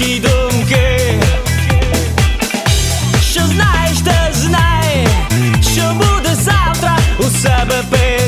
ті думки, що знаєш, те знай, що буде завтра у себе пити.